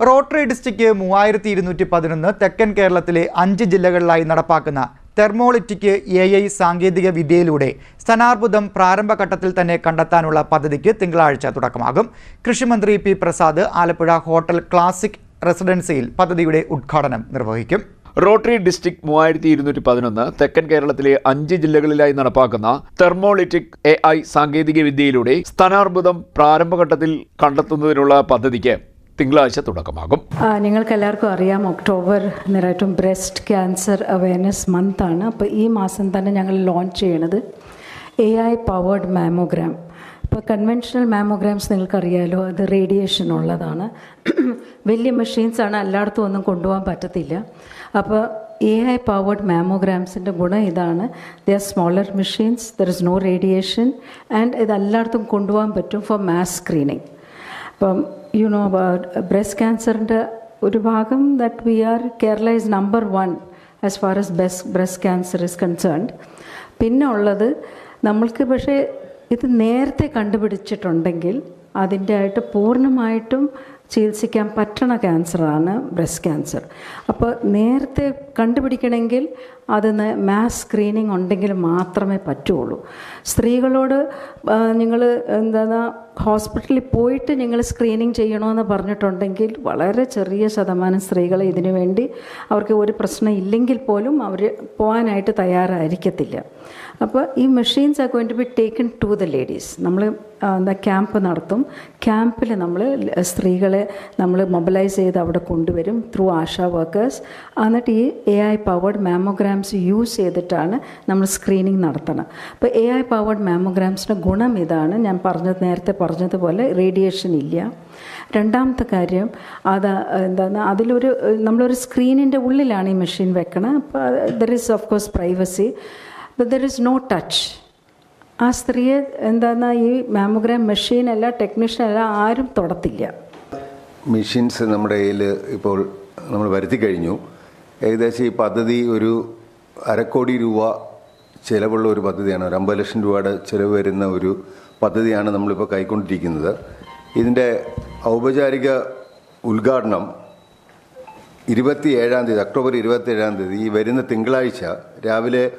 Rotary district മൂവായിരത്തി ഇരുന്നൂറ്റി പതിനൊന്ന് തെക്കൻ കേരളത്തിലെ അഞ്ച് ജില്ലകളിലായി നടപ്പാക്കുന്ന തെർമോളിറ്റിക് എ ഐ സാങ്കേതിക വിദ്യയിലൂടെ സ്ഥാനാർബുദം പ്രാരംഭഘട്ടത്തിൽ തന്നെ കണ്ടെത്താനുള്ള പദ്ധതിക്ക് തിങ്കളാഴ്ച തുടക്കമാകും. കൃഷിമന്ത്രി P Prasad Alappuzha hotel classic റെസിഡൻസിയിൽ പദ്ധതിയുടെ ഉദ്ഘാടനം നിർവഹിക്കും. റോട്ടറി ഡിസ്ട്രിക്ട് മൂവായിരത്തി ഇരുന്നൂറ്റി പതിനൊന്ന് തെക്കൻ കേരളത്തിലെ അഞ്ച് ജില്ലകളിലായി നടപ്പാക്കുന്ന തെർമോളിറ്റിക് എ ഐ സാങ്കേതിക വിദ്യയിലൂടെ സ്ഥാനാർബുദം പ്രാരംഭഘട്ടത്തിൽ കണ്ടെത്തുന്നതിനുള്ള പദ്ധതിക്ക് തിങ്കളാഴ്ച തുടക്കമാകും. നിങ്ങൾക്ക് എല്ലാവർക്കും അറിയാം ഒക്ടോബർ നേരായിട്ടും ബ്രസ്റ്റ് ക്യാൻസർ അവയർനെസ് മന്ത് ആണ് അപ്പോൾ ഈ മാസം തന്നെ ഞങ്ങൾ ലോഞ്ച് ചെയ്യണത് എ ഐ പവേർഡ് മാമോഗ്രാം ഇപ്പോൾ കൺവെൻഷണൽ മാമോഗ്രാംസ് നിങ്ങൾക്കറിയാലോ അത് റേഡിയേഷൻ ഉള്ളതാണ്. വലിയ മെഷീൻസ് ആണ് എല്ലായിടത്തും ഒന്നും കൊണ്ടുപോകാൻ പറ്റത്തില്ല. അപ്പോൾ എ ഐ പവേർഡ് മാമോഗ്രാംസിന്റെ ഗുണം ഇതാണ്. The are smaller machines there is no radiation and ഇത് എല്ലായിടത്തും കൊണ്ടുപോകാൻ പറ്റും ഫോർ മാസ് സ്ക്രീനിങ് അപ്പം യു നോ ബ്രസ്റ്റ് ക്യാൻസറിന്റെ ഒരു ഭാഗം that we are Kerala is number one as far as best breast cancer is concerned പിന്നെ ഉള്ളത് നമ്മൾക്ക് പക്ഷേ ഇത് നേരത്തെ കണ്ടുപിടിച്ചിട്ടുണ്ടെങ്കിൽ അതിന്റെ ആയിട്ട് പൂർണമായിട്ടും ചികിത്സിക്കാൻ പറ്റണ ക്യാൻസറാണ് ബ്രസ്റ്റ് ക്യാൻസർ. അപ്പോൾ നേരത്തെ കണ്ടുപിടിക്കണമെങ്കിൽ അതിന് മാസ് സ്ക്രീനിങ് ഉണ്ടെങ്കിൽ മാത്രമേ പറ്റുള്ളൂ. സ്ത്രീകളോട് നിങ്ങൾ എന്താണ് ഹോസ്പിറ്റലിൽ പോയിട്ട് നിങ്ങൾ സ്ക്രീനിങ് ചെയ്യണമെന്ന് പറഞ്ഞിട്ടുണ്ടെങ്കിൽ വളരെ ചെറിയ ശതമാനം സ്ത്രീകൾ ഇതിനു വേണ്ടി അവർക്ക് ഒരു പ്രശ്നം ഇല്ലെങ്കിൽ പോലും അവർ പോകാനായിട്ട് തയ്യാറായിരിക്കത്തില്ല. അപ്പോൾ ഈ machines are going to be taken to the ladies നമ്മൾ എന്താ ക്യാമ്പ് നടത്തും. ക്യാമ്പിൽ നമ്മൾ സ്ത്രീകളെ നമ്മൾ മൊബിലൈസ് ചെയ്ത് അവിടെ കൊണ്ടുവരും ത്രൂ ആശാ വർക്കേഴ്സ് എന്നിട്ട് ഈ A I powered mammograms use ചെയ്തിട്ടാണ് നമ്മൾ സ്ക്രീനിങ് നടത്തണം അപ്പോൾ എ ഐ പവേർഡ് മാമോഗ്രാംസിന്റെ ഗുണം ഇതാണ്. ഞാൻ പറഞ്ഞത് നേരത്തെ പറഞ്ഞതുപോലെ റേഡിയേഷൻ ഇല്ല. രണ്ടാമത്തെ കാര്യം അത് എന്താണ് അതിലൊരു നമ്മളൊരു സ്ക്രീനിന്റെ ഉള്ളിലാണ് ഈ മെഷീൻ വെക്കണം അപ്പോൾ there is of course privacy but there is no touch ആ സ്ത്രീയെ എന്താണ് ഈ മാമോഗ്രാം മെഷീൻ അല്ല ടെക്നീഷ്യൻ അല്ല ആരും തൊടത്തില്ല. മെഷീൻസ് നമ്മുടെ കയ്യിൽ ഇപ്പോൾ നമ്മൾ വരുത്തി കഴിഞ്ഞു. ഏകദേശം ഈ പദ്ധതി ഒരു അരക്കോടി രൂപ ചിലവുള്ള ഒരു പദ്ധതിയാണ്. ഒരു അമ്പത് ലക്ഷം രൂപയുടെ ചിലവ് വരുന്ന ഒരു പദ്ധതിയാണ് നമ്മളിപ്പോൾ കൈക്കൊണ്ടിരിക്കുന്നത്. ഇതിന്റെ ഔപചാരിക ഉദ്ഘാടനം ഇരുപത്തി ഏഴാം തീയതി ഒക്ടോബർ ഇരുപത്തി ഏഴാം തീയതി ഈ വരുന്ന തിങ്കളാഴ്ച രാവിലെ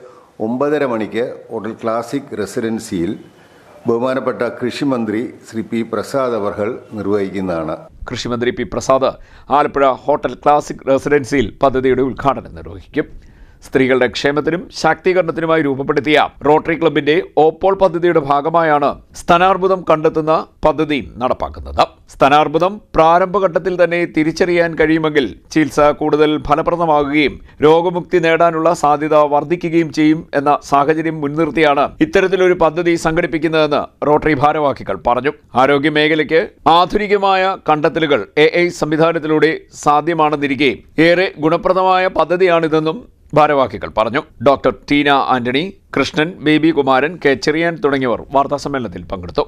ഒമ്പതര മണിക്ക് ഹോട്ടൽ ക്ലാസിക് റെസിഡൻസിയിൽ ബഹുമാനപ്പെട്ട കൃഷിമന്ത്രി ശ്രീ പി പ്രസാദ് അവർകൾ നിർവഹിക്കുന്നതാണ്. കൃഷിമന്ത്രി P Prasad Alappuzha hotel classic റെസിഡൻസിയിൽ പദ്ധതിയുടെ ഉദ്ഘാടനം നിർവഹിക്കും. സ്ത്രീകളുടെ ക്ഷേമത്തിനും ശാക്തീകരണത്തിനുമായി രൂപപ്പെടുത്തിയ റോട്ടറി ക്ലബിന്റെ ഓപ്പോൾ പദ്ധതിയുടെ ഭാഗമായാണ് സ്ഥാനാർബുദം കണ്ടെത്തുന്ന പദ്ധതി നടപ്പാക്കുന്നത്. സ്ഥാനാർബുദം പ്രാരംഭഘട്ടത്തിൽ തന്നെ തിരിച്ചറിയാൻ കഴിയുമെങ്കിൽ ചികിത്സ കൂടുതൽ ഫലപ്രദമാകുകയും രോഗമുക്തി നേടാനുള്ള സാധ്യത വർദ്ധിക്കുകയും ചെയ്യും എന്ന സാഹചര്യം മുൻനിർത്തിയാണ് ഇത്തരത്തിലൊരു പദ്ധതി സംഘടിപ്പിക്കുന്നതെന്ന് റോട്ടറി ഭാരവാഹികൾ പറഞ്ഞു. ആരോഗ്യ മേഖലയ്ക്ക് ആധുനികമായ കണ്ടെത്തലുകൾ എ ഐ സംവിധാനത്തിലൂടെ സാധ്യമാണെന്നിരിക്കെ ഏറെ ഗുണപ്രദമായ പദ്ധതിയാണിതെന്നും ഭാരവാഹികൾ പറഞ്ഞു. ഡോക്ടർ ടീന ആന്റണി കൃഷ്ണൻ ബേബി കുമാരൻ കെ ചെറിയാൻ തുടങ്ങിയവർ വാർത്താസമ്മേളനത്തിൽ പങ്കെടുത്തു.